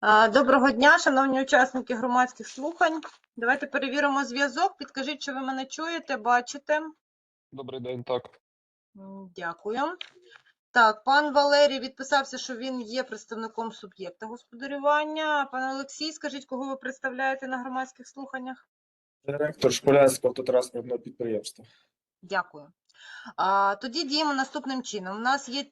А, Доброго дня, шановні учасники громадських слухань. Давайте перевіримо зв'язок. Підкажіть, чи ви мене чуєте, бачите. Добрий день, так. Дякую. Так, пан Валерій відписався, що він є представником суб'єкта господарювання. Пане Олексій, скажіть, кого ви представляєте на громадських слуханнях? Директор Шполянського автотранспортного підприємства. Дякую. А, тоді діємо наступним чином. У нас є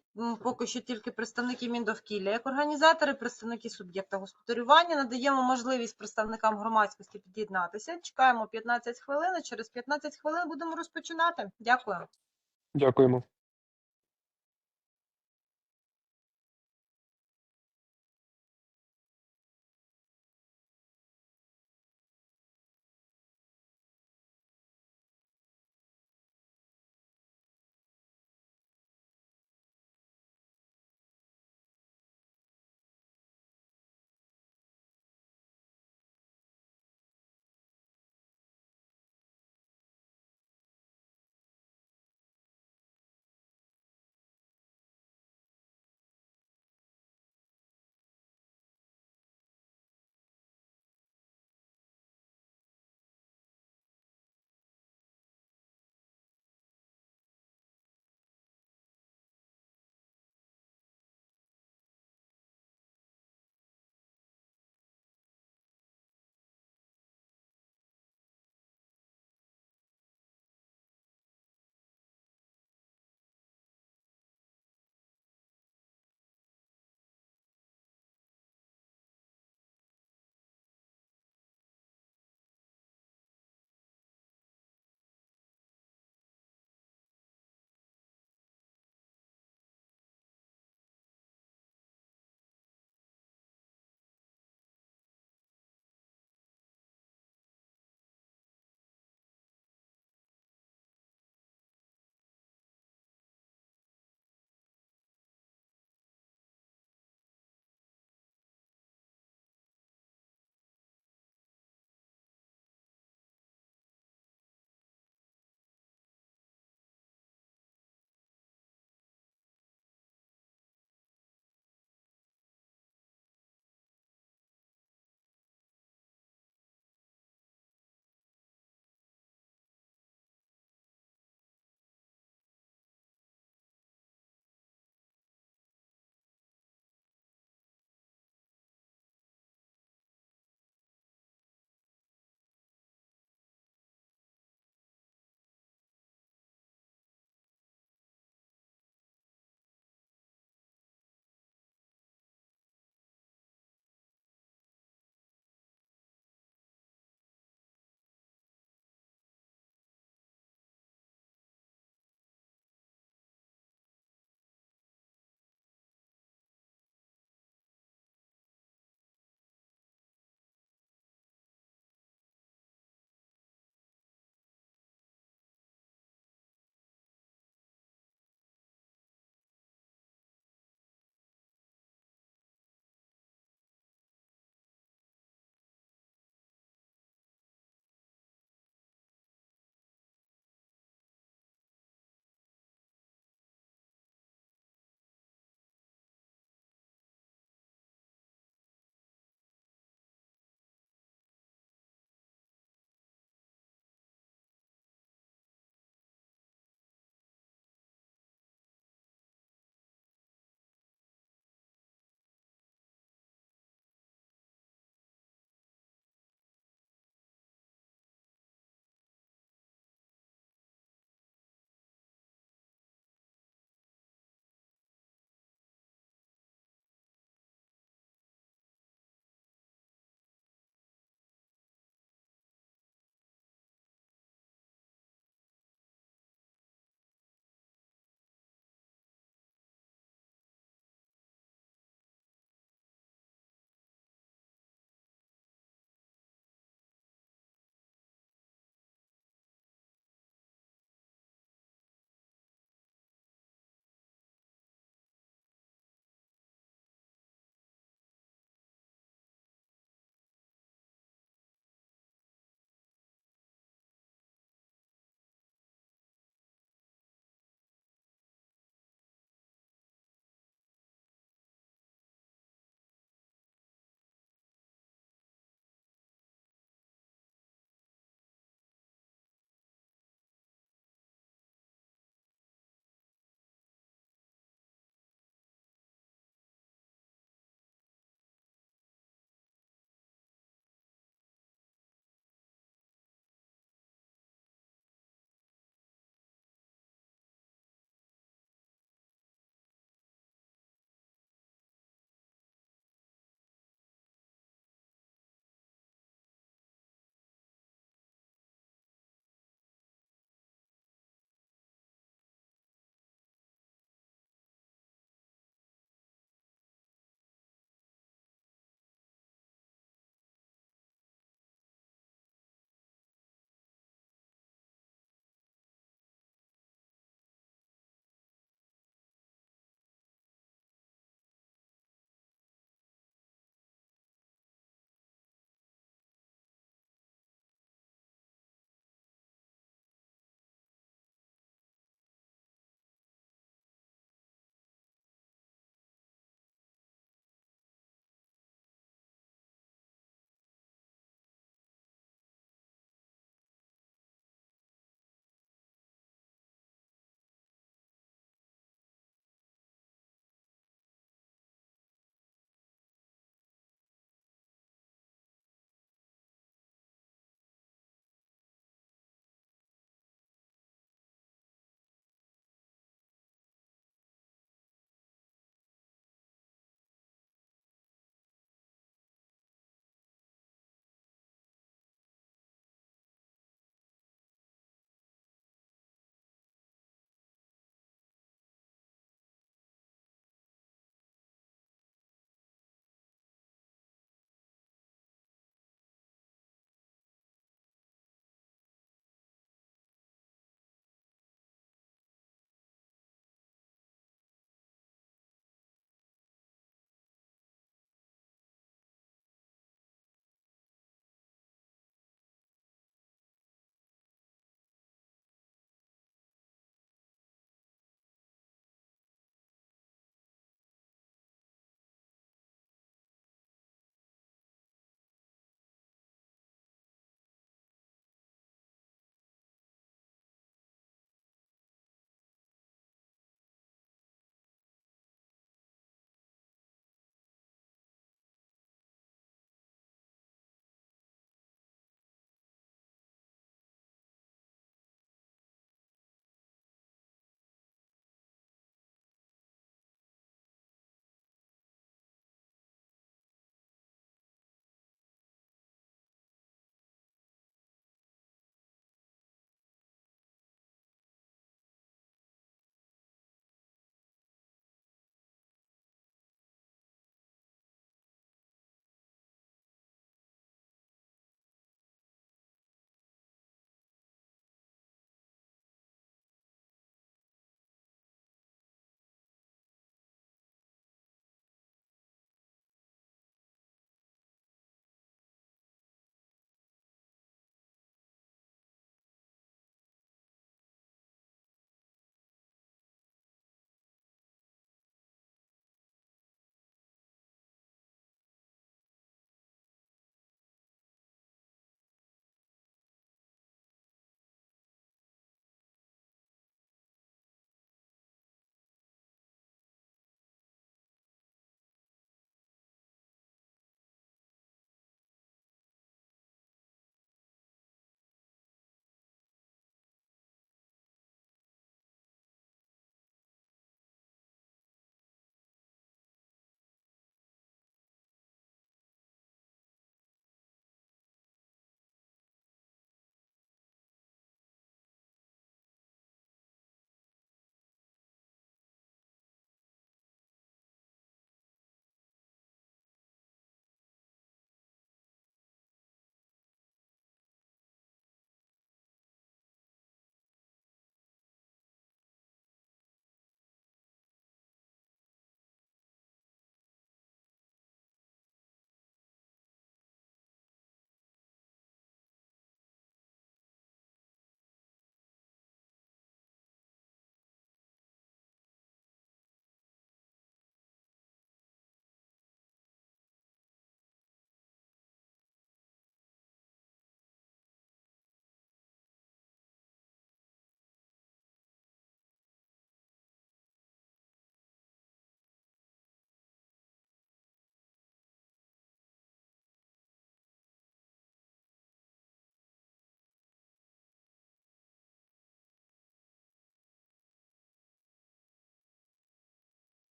поки що тільки представники Міндовкілля як організатори, представники суб'єкта господарювання. Надаємо можливість представникам громадськості під'єднатися. Чекаємо 15 хвилин. Через 15 хвилин будемо розпочинати. Дякую. Дякуємо.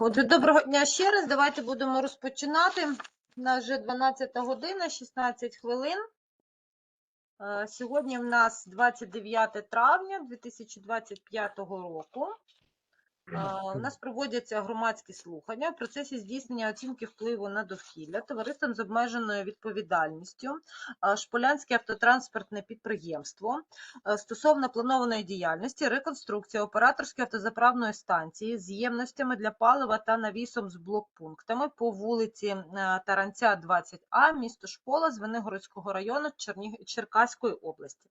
Отже, доброго дня ще раз. Давайте будемо розпочинати. У нас вже 12 година, 16 хвилин. Сьогодні в нас 29 травня 2025 року. У нас проводяться громадські слухання в процесі здійснення оцінки впливу на довкілля товариством з обмеженою відповідальністю Шполянське автотранспортне підприємство стосовно планованої діяльності, реконструкція операторської автозаправної станції з ємностями для палива та навісом з блокпунктами по вулиці е, Таранця, 20А, місто Шпола, Звенигородського району. Черкаської області.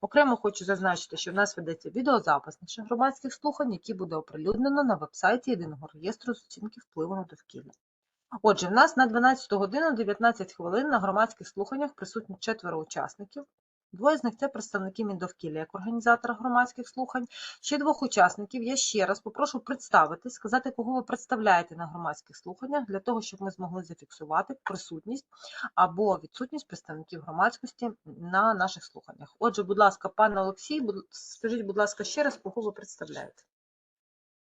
Окремо хочу зазначити, що в нас ведеться відеозапис наших громадських слухань, які буде оприлюднено на вебсайті Єдиного реєстру з оцінки впливу на довкілля. Отже, в нас на 12 годину 19 хвилин на громадських слуханнях присутні четверо учасників. Двоє з них це представники Міндовкілля як організатора громадських слухань. Ще двох учасників я ще раз попрошу представитись, сказати, кого ви представляєте на громадських слуханнях, для того, щоб ми змогли зафіксувати присутність або відсутність представників громадськості на наших слуханнях. Отже, будь ласка, пане Олексій, скажіть, будь ласка, ще раз, кого ви представляєте?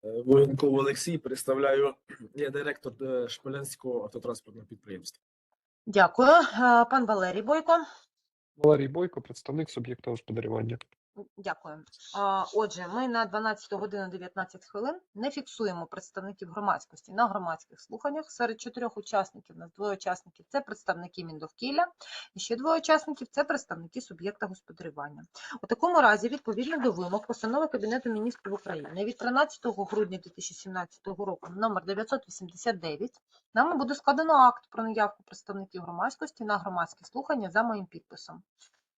Е, Воєнков Олексій, представляю, я директор е, Шполянського автотранспортного підприємства. Дякую. Е, Пан Валерій Бойко. Валерій Бойко, представник суб'єкта господарювання. Дякую. Отже, ми на 12 годину 19 хвилин не фіксуємо представників громадськості на громадських слуханнях. Серед чотирьох учасників нас двоє учасників це представники Міндовкілля, і ще двоє учасників це представники суб'єкта господарювання. У такому разі, відповідно до вимог постанови Кабінету міністрів України від 13 грудня 2017 року номер 989 нами буде складено акт про наявку представників громадськості на громадські слухання за моїм підписом.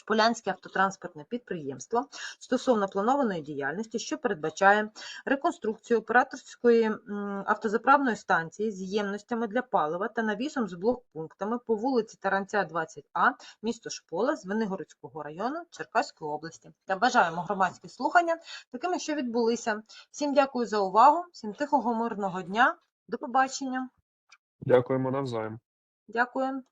Шполянське автотранспортне підприємство стосовно планованої діяльності, що передбачає реконструкцію операторської автозаправної станції з ємностями для палива та навісом з блокпунктами по вулиці Таранця, 20А, місто Шпола, Звенигородського району Черкаської області. Та бажаємо громадські слухання такими, що відбулися. Всім дякую за увагу, всім тихого мирного дня. До побачення. Дякуємо навзаєм. Дякую.